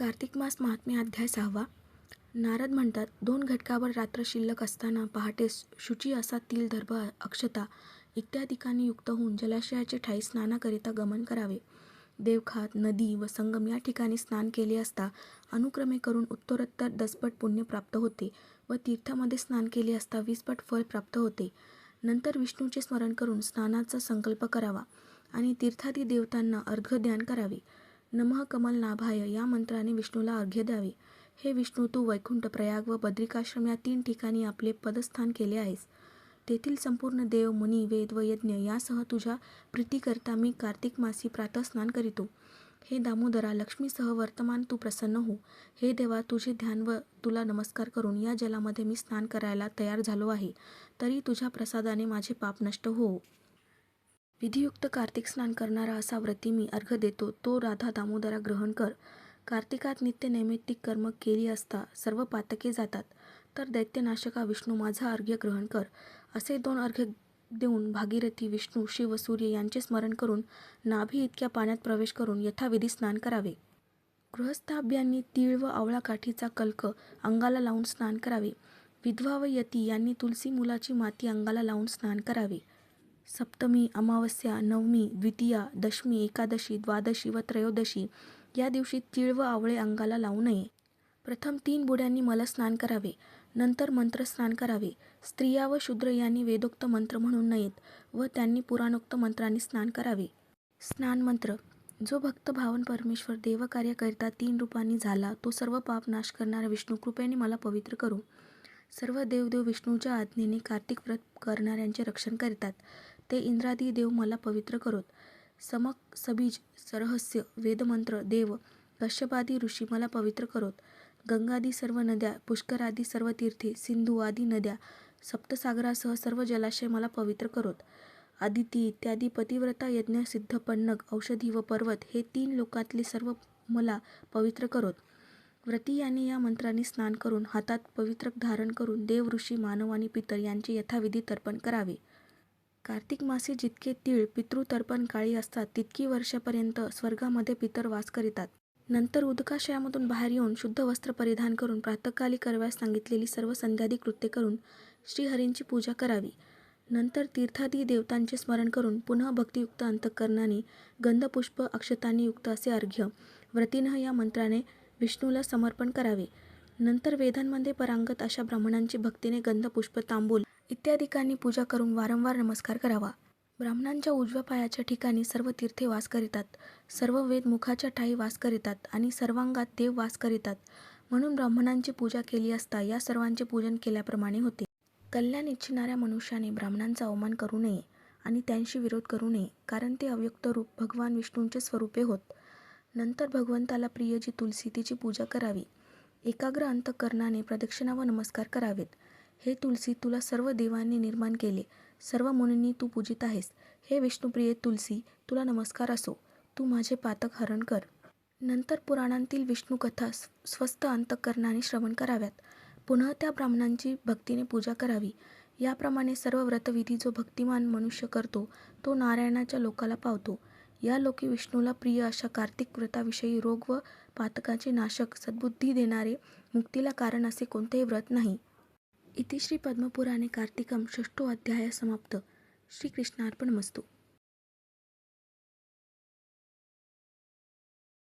कार्तिक मास महात्म्य अध्याय सहावा. नारद म्हणतात दोन घटकावर रात्र शिल्लक असताना पहाटे शुची असा तील दर्भ अक्षता इत्यादिकांनी युक्त होऊन जलाशयाचे ठाई स्नानाकरिता गमन करावे. देवखात नदी व संगम या ठिकाणी स्नान केले असता अनुक्रमे करून उत्तरोत्तर दसपट पुण्य प्राप्त होते व तीर्थामध्ये स्नान केले असता वीसपट फळ प्राप्त होते. नंतर विष्णूचे स्मरण करून स्नानाचा संकल्प करावा आणि तीर्थादी देवतांना अर्घ ध्यान करावे. नमः कमल नाभाय या मंत्राने विष्णूला अर्घ्य द्यावे. हे विष्णू तू वैकुंठ प्रयाग व बद्रिकाश्रम या तीन ठिकाणी आपले पदस्थान केले आहेस. तेथील संपूर्ण देव मुनी वेद व यज्ञ यासह तुझ्या प्रीतीकरता मी कार्तिक मासी प्रातस्नान करीतो. हे दामोदरा लक्ष्मीसह वर्तमान तू प्रसन्न हो. हे देवा तुझे ध्यान व तुला नमस्कार करून या जलामध्ये मी स्नान करायला तयार झालो आहे. तरी तुझ्या प्रसादाने माझे पाप नष्ट हो. विधियुक्त कार्तिक स्नान करणारा असा व्रती मी अर्घ देतो. तो राधा दामोदरा ग्रहण कर. कार्तिकात नित्य नैमित्तिक कर्म केली असता सर्व पातके जातात. तर दैत्यनाशका विष्णू माझा अर्घ्य ग्रहण कर. असे दोन अर्घ्य देऊन भागीरथी विष्णू शिव सूर्य यांचे स्मरण करून नाभी इतक्या पाण्यात प्रवेश करून यथाविधी स्नान करावे. गृहस्थाभ्यांनी तीळ व आवळा काठीचा कल्क अंगाला लावून स्नान करावे. विधवा व यती यांनी तुलसी मुलाची माती अंगाला लावून स्नान करावे. सप्तमी अमावस्या नवमी द्वितीया दशमी एकादशी द्वादशी व त्रयोदशी या दिवशी तीळ व आवळे अंगाला लावू नये. प्रथम तीन बुड्यांनी मलस्नान करावे. नंतर मंत्र स्नान करावे. स्त्रिया व शूद्र यांनी वेदोक्त मंत्र म्हणून नयेत व त्यांनी पुराणोक्त मंत्रांनी स्नान करावे. स्नान मंत्र. जो भक्त भावन परमेश्वर देवकार्याकरिता तीन रूपांनी झाला तो सर्व पाप नाश करणाऱ्या विष्णू कृपेने मला पवित्र करू. सर्व देवदेव विष्णूच्या आज्ञेने कार्तिक व्रत करणाऱ्यांचे रक्षण करतात. ते इंद्रादी देव मला पवित्र करोत. समक सबीज सरहस्य वेदमंत्र देव कश्यपादी ऋषी मला पवित्र करोत. गंगादी सर्व नद्या पुष्करादी सर्व तीर्थे सिंधू आदी नद्या सप्तसागरासह सर्व जलाशय मला पवित्र करोत. आदिती इत्यादी पतिव्रता यज्ञ सिद्ध पन्नग औषधी व पर्वत हे तीन लोकातले सर्व मला पवित्र करोत. व्रती यांनी या मंत्राने स्नान करून हातात पवित्र धारण करून देव ऋषी मानव आणि पितर यांचे यथाविधी तर्पण करावे. कार्तिक मासे जितके तीळ पितृतर्पण काळी असतात तितकी वर्षापर्यंत स्वर्गामध्ये पितर वास करीतात. नंतर उदकाशयामधून बाहेर येऊन शुद्ध वस्त्र परिधान करून प्रातःकाली करव्यास सांगितलेली सर्व संध्यादी कृत्ये करून श्रीहरींची पूजा करावी. नंतर तीर्थादी देवतांचे स्मरण करून पुन्हा भक्तियुक्त अंतःकरणाने गंधपुष्प अक्षतांनी युक्त असे अर्घ्य व्रतीनं या मंत्राने विष्णूला समर्पण करावे. नंतर वेदांमध्ये परांगत अशा ब्राह्मणांची भक्तीने गंधपुष्प तांबूल इत्यादिकांनी पूजा करून वारंवार नमस्कार करावा. ब्राह्मणांच्या उजव्या पायाच्या ठिकाणी सर्व तीर्थे वास करीतात. सर्व वेद मुखाच्या ठाई वास करीतात आणि सर्वांगात देव वास करीतात. म्हणून ब्राह्मणांची पूजा केली असता या सर्वांचे पूजन केल्याप्रमाणे होते. कल्याण इच्छिणाऱ्या मनुष्याने ब्राह्मणांचा अवमान करू नये आणि त्यांशी विरोध करू नये कारण ते अव्यक्त रूप भगवान विष्णूंचे स्वरूपे होत. नंतर भगवंताला प्रिय जी तुलसी तिची पूजा करावी. एकाग्र अंतकरणाने प्रदक्षिणा व नमस्कार करावेत. हे तुलसी तुला सर्व देवांनी निर्माण केले. सर्व मुनींनी तू पूजित आहेस. हे विष्णुप्रिये तुलसी तुला नमस्कार असो. तू माझे पातक हरण कर. नंतर पुराणांतील विष्णुकथा स्वस्थ अंतकरणाने श्रवण कराव्यात. पुन्हा त्या ब्राह्मणांची भक्तीने पूजा करावी. याप्रमाणे सर्व व्रतविधी जो भक्तिमान मनुष्य करतो तो नारायणाच्या लोकाला पावतो. या लोकी विष्णूला प्रिय अशा कार्तिक व्रताविषयी रोग व पातकाचे नाशक सद्बुद्धी देणारे मुक्तीला कारण असे कोणतेही व्रत नाही. इति श्री पद्मपुराणे कार्तिकम षष्ठो अध्याय समाप्त. श्रीकृष्णार्पणमस्तु.